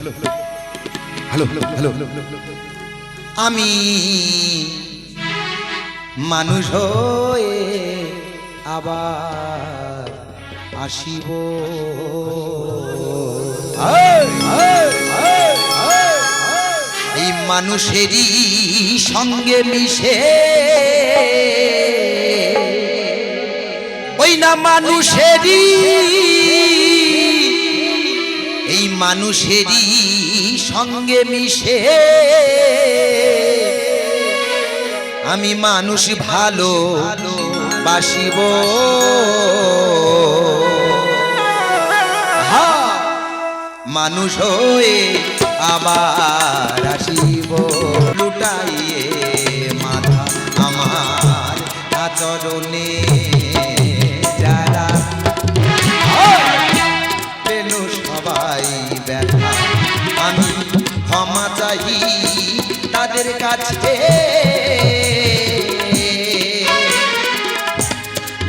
Hello hello hello আমি মানুষ হয়ে আবার আসিব। এই মানুষেরই সঙ্গে মিশে। ওই না মানুষেরই মানুষেরই সঙ্গে মিশে। আমি মানুষ ভালো বাসিব মানুষ হয়ে আবার আসিব। লুটাইয়ে মাথা আমার আচরণে। তাদের কাছে।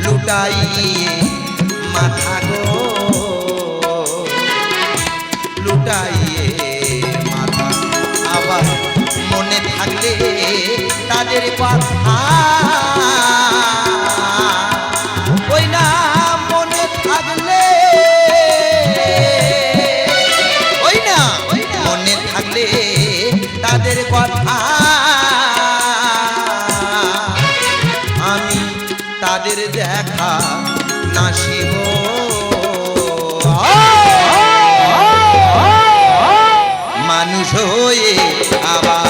লুটাই মাথা গো। লুটাইয়ে মাথা আবার মনে থাকলে তাদের কথা। ওই না মনে থাকলে, ওই না মনে থাকলে তাদের কথা। আমি তাদের দেখা নাসিব মানুষ হয়ে আবার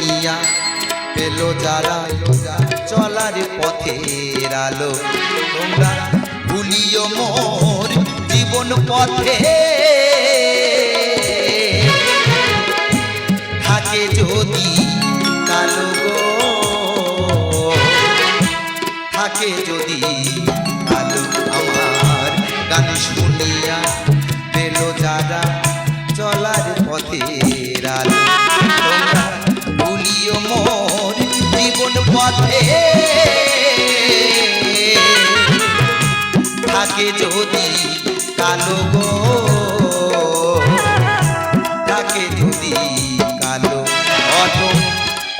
শুনিয়া পেল যারা চলার পথের আলো। তোমরা ভুলিও মোর জীবন পথে। থাকে যদি কালো গো। থাকে যদি কালো আমার গান শুনিয়া পেল যারা চলার পথের আলো। তোমরা ভুলিও মোর জীবন পথে। থাকে যদি কালো গো, থাকে যদি কালো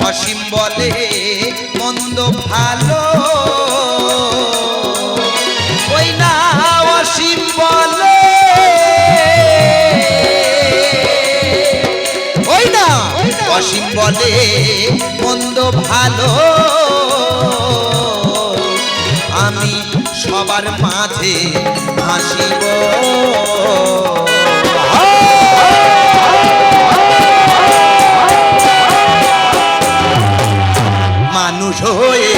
অসীম বলে মন্দ ভালো। অসীম বলে, মন্দ ভালো। আমি সবার মাঝে হাসিব। মানুষ হয়ে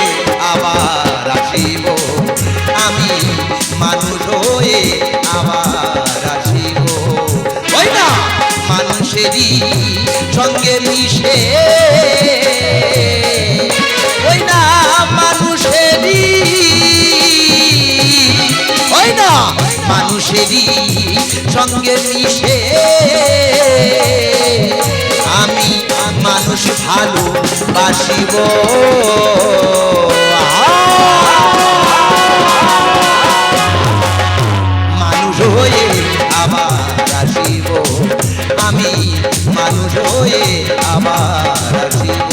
আবার আসিব। আমি মানুষ হয়ে আবার আসিব। ওই না? মানুষেরই সঙ্গে মিশে। ওই না মানুষেরই, ওই না মানুষেরই সঙ্গে মিশে। আমি মানুষ ভালো বাসিব মানুষ হয়ে আবার আসিব। আমি মানুষ হয়ে আবার আসিব